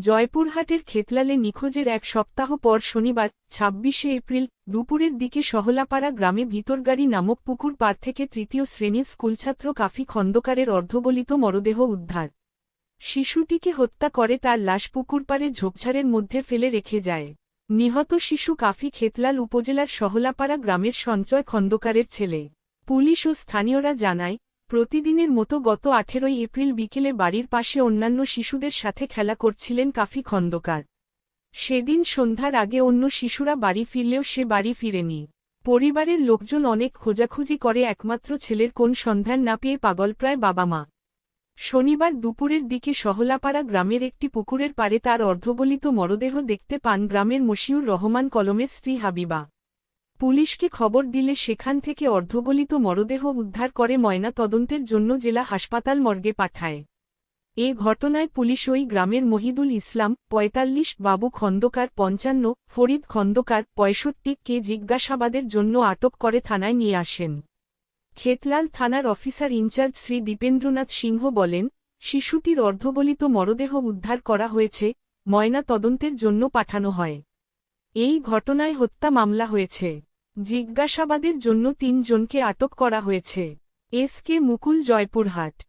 জয়পুরহাটের খেতলালে নিখোঁজের এক সপ্তাহ পর শনিবার, ছাব্বিশে এপ্রিল, দুপুরের দিকে সহলাপাড়া গ্রামে ভিতরগাড়ি নামক পুকুর পার থেকে তৃতীয় শ্রেণির স্কুলছাত্র কাফি খন্দকারের অর্ধগলিত মরদেহ উদ্ধার। শিশুটিকে হত্যা করে তার লাশ পুকুর পাড়ে ঝোপঝাড়ের মধ্যে ফেলে রেখে যায়। নিহত শিশু কাফি খেতলাল উপজেলার সহলাপাড়া গ্রামের সঞ্চয় খন্দকারের ছেলে। পুলিশ ও স্থানীয়রা জানায় প্রতিদিনের মতো গত আঠেরোই এপ্রিল বিকেলে বাড়ির পাশে অন্যান্য শিশুদের সাথে খেলা করছিলেন কাফি খন্দকার। সেদিন সন্ধ্যার আগে অন্য শিশুরা বাড়ি ফিরলেও সে বাড়ি ফিরেনি। পরিবারের লোকজন অনেক খোঁজাখুঁজি করে একমাত্র ছেলের কোন সন্ধান না পেয়ে পাগলপ্রায় বাবা মা। শনিবার দুপুরের দিকে সহলাপাড়া গ্রামের একটি পুকুরের পাড়ে তার অর্ধগলিত মরদেহ দেখতে পান গ্রামের মশিউর রহমান কলমের স্ত্রী হাবিবা। পুলিশকে খবর দিলে সেখান থেকে অর্ধগলিত মরদেহ উদ্ধার করে ময়না তদন্তের জন্য জেলা হাসপাতাল মর্গে পাঠায়। এ ঘটনায় পুলিশ ওই গ্রামের মহিদুল ইসলাম, পঁয়তাল্লিশ, বাবু খন্দকার পঞ্চান্ন, ফরিদ খন্দকার পঁয়ষট্টি কে জিজ্ঞাসাবাদের জন্য আটক করে থানায় নিয়ে আসেন। খেতলাল থানার officer in charge Shri Dipendranath Singha বলেন, শিশুটির অর্ধবলিত মরদেহ উদ্ধার করা হয়েছে ময়না তদন্তের জন্য পাঠানো হয়। এই ঘটনায় হত্যা মামলা হয়েছে। জিজ্ঞাসাবাদের জন্য তিনজনকে আটক করা হয়েছে। S K Mukul Joypurhat.